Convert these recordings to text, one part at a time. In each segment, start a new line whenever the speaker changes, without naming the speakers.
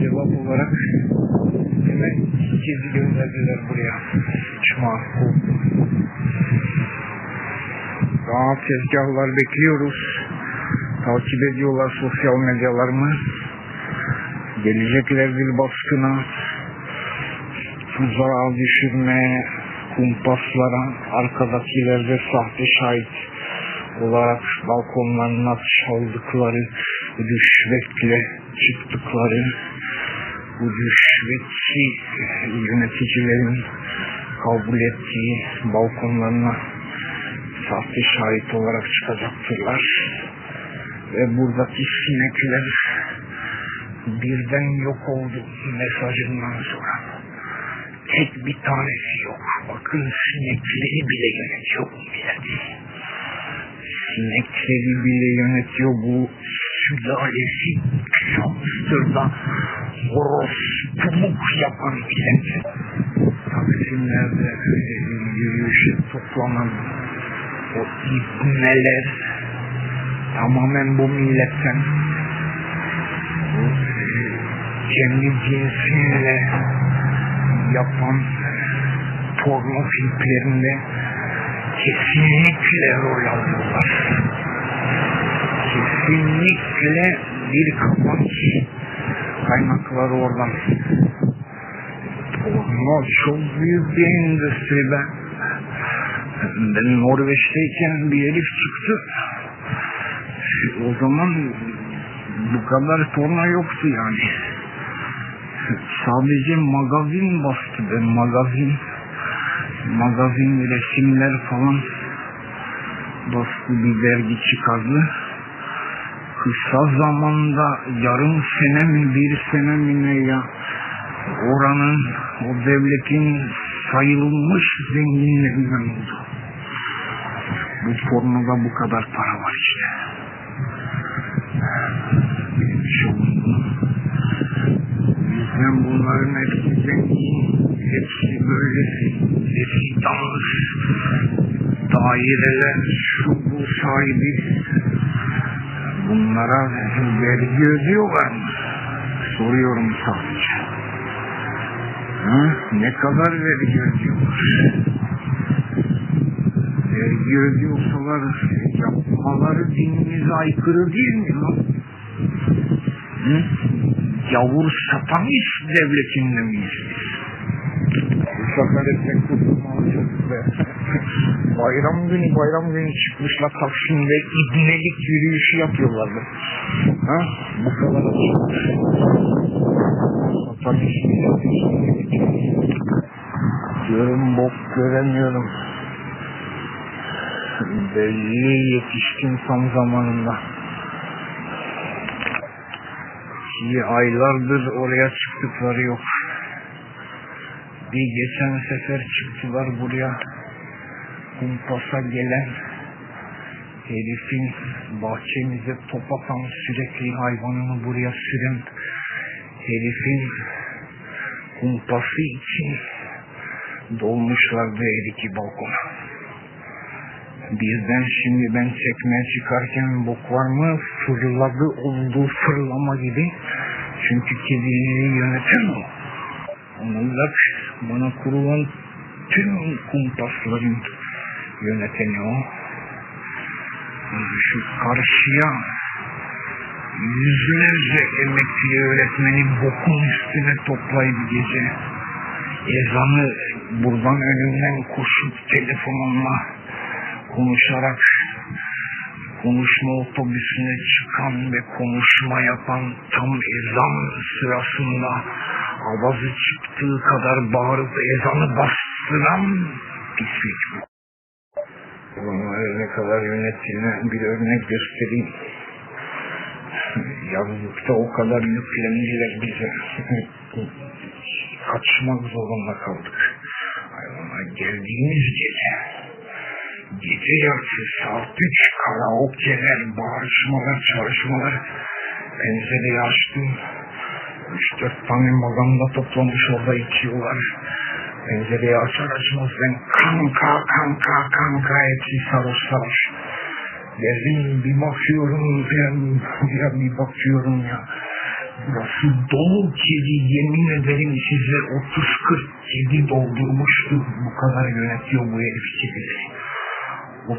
Cevap olarak hemen ikizi gönderdiler buraya. Makul. Daha tezgahlar bekliyoruz. Takip ediyorlar sosyal medyalarımı. Geleceklerdir baskına. Tuzağa düşürmeye, kumpaslara, arkadakilerde sahte şahit olarak balkonlarına çaldıkları, rüşvetle çıktıkları, bu rüşvetçi yöneticilerin kabul ettiği balkonlarına sahte şahit olarak çıkacaktırlar. Ve buradaki sinekler birden yok oldu mesajından sonra. Tek bir tanesi yok. Bakın sinekleri bile yönetiyor bu millet. Sinekleri bile yönetiyor bu sülalesi Şamstır'da horospuluk yapan millet. Taksimlerde e, yürüyüşe toplanan o ibneler tamamen bu milletten e, kendi cinsiyle yapan porno filmlerinde kesinlikle rol alıyorlar. Kesinlikle bir kapanç kaynakları oradan. Porno çok büyük bir endüstri ben. Ben Norveç'teyken bir herif çıktı. O zaman bu kadar porno yoktu yani. Sadece magazin bastı ben magazin magazin resimler falan bastı bir dergi çıkardı. Kısa zamanda yarım sene mi bir sene mi ne ya oranın o devletin sayılmış zenginlerinden oldu. Bu pornoda bu kadar para var işte. Benim şovum Bizden bunların hepsi zengin, hepsi böyle rezidans, daireler, şu bu sahibi. Bunlara vergi ödüyorlar mı? Soruyorum sadece. Ha? Ne kadar vergi ödüyorlar? Vergi ödüyorsalar yapmaları dinimize aykırı değil mi lan? Hı? Yavur satanist devletinde miyiz biz? Sefer etmek kurtulmalıyız be. bayram günü bayram günü çıkmışlar Taksim'de ibnelik yürüyüşü yapıyorlar be. Ha? Bu kadar açık. Satanist Diyorum bok göremiyorum. Belli yetişkin tam zamanında. İyi aylardır oraya çıktıkları yok. Bir geçen sefer çıktılar buraya. Kumpasa gelen herifin bahçemize top atan sürekli hayvanını buraya süren herifin kumpası için dolmuşlardı her iki balkona. Birden şimdi ben çekmeye çıkarken bok var mı fırladı olduğu fırlama gibi. Çünkü kedileri yöneten o. Onlar bana kurulan tüm kumpasların yöneteni. Şu karşıya yüzlerce emekli öğretmeni bokun üstüne toplayıp gece ezanı buradan önünden koşup telefonumla konuşarak konuşma otobüsüne çıkan ve konuşma yapan tam ezan sırasında avazı çıktığı kadar bağırıp ezanı bastıran pislik bu. Kadar yönettiğine bir örnek göstereyim. Yazlıkta o kadar yüklendiler bize. Kaçmak zorunda kaldık. Hayvana geldiğimiz gece gece yarısı saat üç karaokeler, bağırışmalar, çalışmalar. Pencereyi açtım. Üç dört tane maganda toplamış orada içiyorlar. Pencereyi açar açmaz ben kanka kanka kanka hepsi sarhoş sarhoş. Geldim bir bakıyorum ben ya bir bakıyorum ya. Burası dolu kedi yemin ederim size 30-40 kedi doldurmuştu. Bu kadar yönetiyor bu herif kedileri. 30-40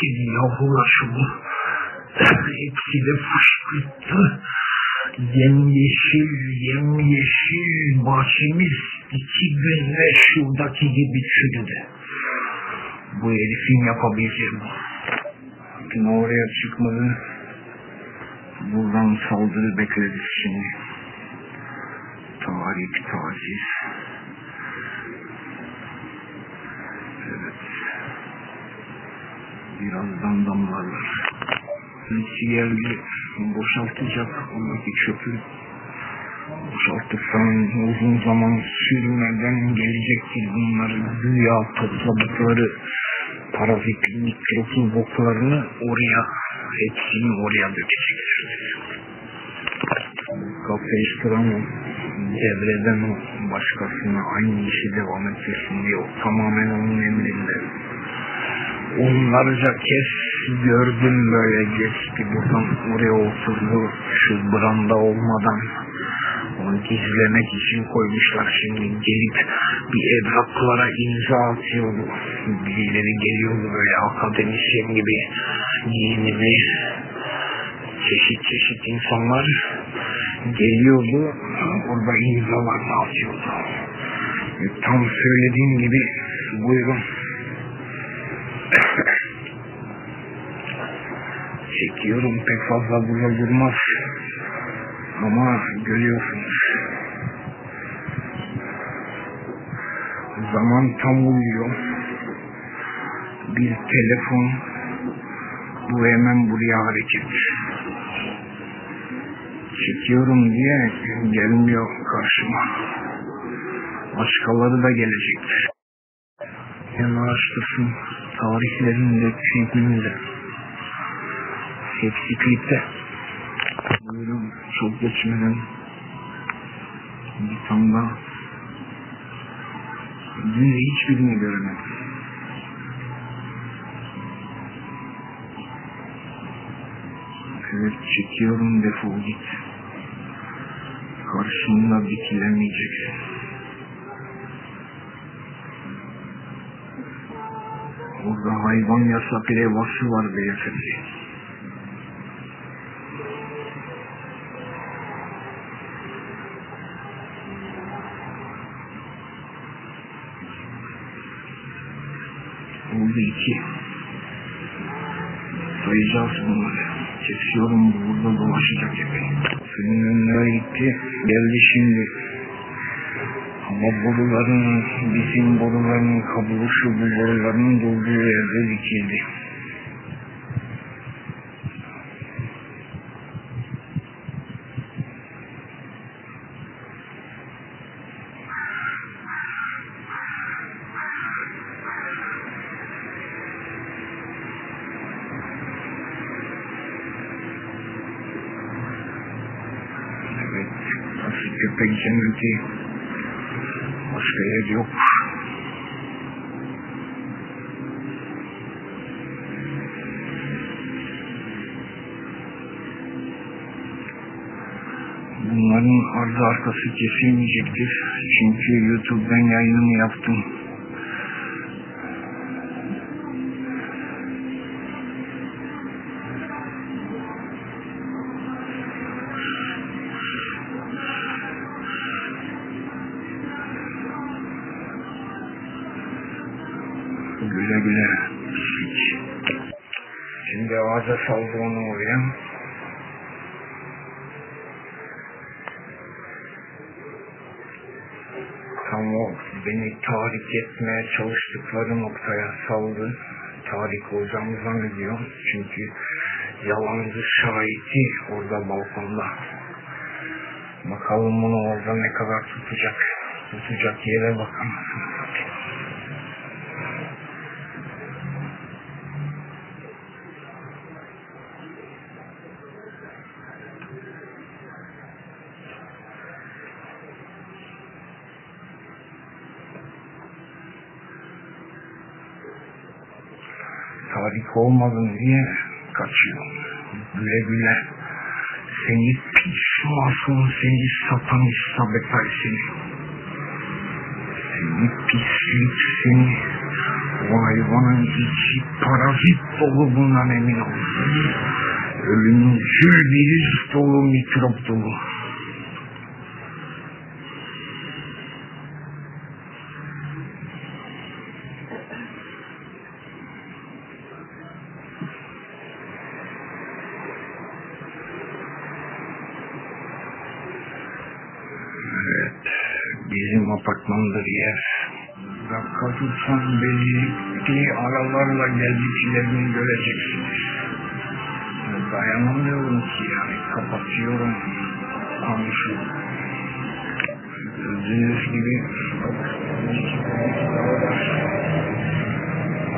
kedi yavrulaşımı. Hepsi de fışkırttı. Yemyeşil, yemyeşil bahçemiz iki günde şuradaki gibi çürüdü. Bu herifin yapabileceği bu. Lakin oraya çıkmadı. Buradan saldırı bekleriz şimdi. Tarih, taciz. Evet. Birazdan damlarlar. Geldi, boşaltacak ondaki çöpü. Boşalttıktan uzun zaman sürmeden gelecektir bunları güya topladıkları parazit mikroplu boklarını oraya hepsini oraya dökecekler. Kapayıştıramam. Devreden o başkasına aynı işi devam etsin diye o tamamen onun emrinde. Onlarca kez gördüm böyle geçti buradan oraya oturdu şu branda olmadan. Onu gizlemek için koymuşlar şimdi gelip bir evraklara imza atıyordu. Birileri geliyordu böyle akademisyen gibi giyinimli çeşit çeşit insanlar geliyordu. Orada imzalarını atıyordu. E, Tam söylediğim gibi buyurun. Çekiyorum pek fazla burada durmaz. Ama görüyorsunuz. Zaman tam uyuyor. Bir telefon bu hemen buraya hareket. Çekiyorum diye gelmiyor karşıma. Başkaları da gelecektir. Hem araştırsın tarihlerinde, filminde. Hepsi klipte. Buyurun çok geçmeden bir daha. Dün hiçbirini göremedim. Evet çekiyorum defol git. Karşımda dikilemeyeceksin. Orada hayvan yasak levhası var beyefendi. Oldu iki. Sayacağız bunları. Kesiyorum burada dolaşacak epey. Senin önüne gitti. Geldi şimdi. Ama boruların, bizim boruların kabulu şu bu boruların durduğu yerde dikildi. Cenneti. Başka yer yok. Bunların ardı arkası kesilmeyecektir. Çünkü YouTube'dan yayınımı yaptım. Saldı onu oraya. Tam o beni tahrik etmeye çalıştıkları noktaya saldı. Tahrik olacağımı zannediyor. Çünkü yalancı şahidi orada balkonda. Bakalım bunu orada ne kadar tutacak. Tutacak yere bakamazsın. Harika olmadın diye kaçıyor. Güle güle. Seni pis masum, seni satanist sabetal seni. Seni pislik seni. O hayvanın içi parazit dolu bundan emin ol. Ölümcül virüs dolu, mikrop dolu. Bizim apartmandır yer. Dakika tutsan aralarla geldiklerini göreceksiniz. Dayanamıyorum ki yani kapatıyorum komşu. Gördüğünüz gibi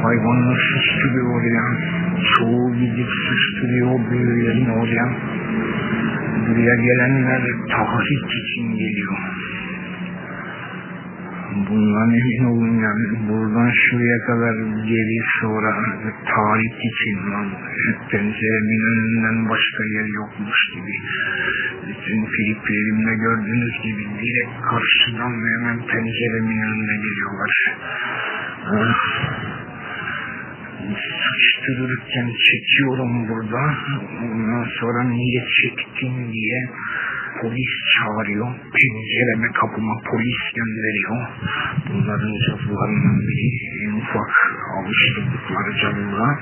hayvanlar sıçtırıyor oraya. Çoğu gidip sıçtırıyor büyülerin oraya. Buraya gelenler tahrik için geliyor. Bundan emin olun yani buradan şuraya kadar geri sonra tarih için lan penceremin önünden başka yer yokmuş gibi. Bütün filiplerimde gördüğünüz gibi direkt karşıdan hemen penceremin önüne geliyorlar. Ah. Sıçtırırken çekiyorum burada. Ondan sonra niye çektin diye polis çağırıyor. Pencereme kapıma polis gönderiyor. Bunların cadılarından biri en ufak alıştırdıkları cadılar.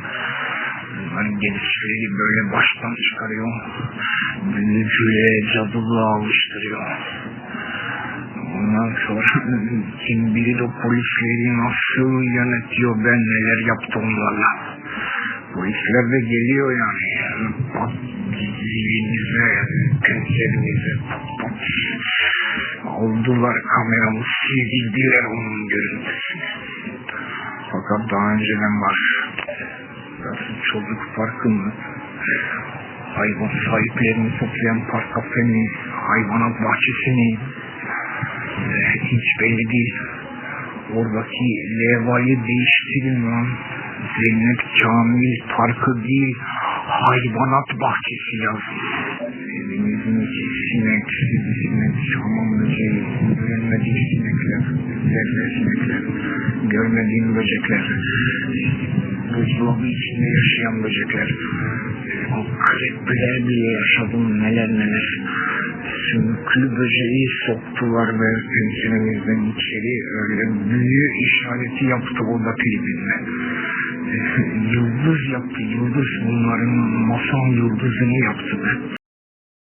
Bunların gençleri böyle baştan çıkarıyor. Büyücüye cadılığa alıştırıyor. Ondan sonra kim bilir o polisleri nasıl yönetiyor ben neler yaptım onlarla. Polisler de geliyor yani. Pat zilinize, pencerenize pat pat. Aldılar kameramı sildirdiler onun görüntüsünü. Fakat daha önceden var. Burası çocuk parkı mı? Hayvan sahiplerini toplayan park kafemi, hayvanat bahçesini, hiç belli değil. Oradaki levhayı değiştirin lan. Cennet Kamil Parkı değil, hayvanat bahçesi yaz. Evinizin içi sinek, sinek, hamam böceği, görünmedik sinekler, zerre sinekler, görmediğim böcekler, buzdolabı içinde yaşayan böcekler, o krepler bile yaşadım neler neler. Sümüklü böceği soktular ve penceremizden içeri öyle büyü işareti yaptı orada klibinde. Yıldız yaptı, yıldız bunların mason yıldızını yaptı.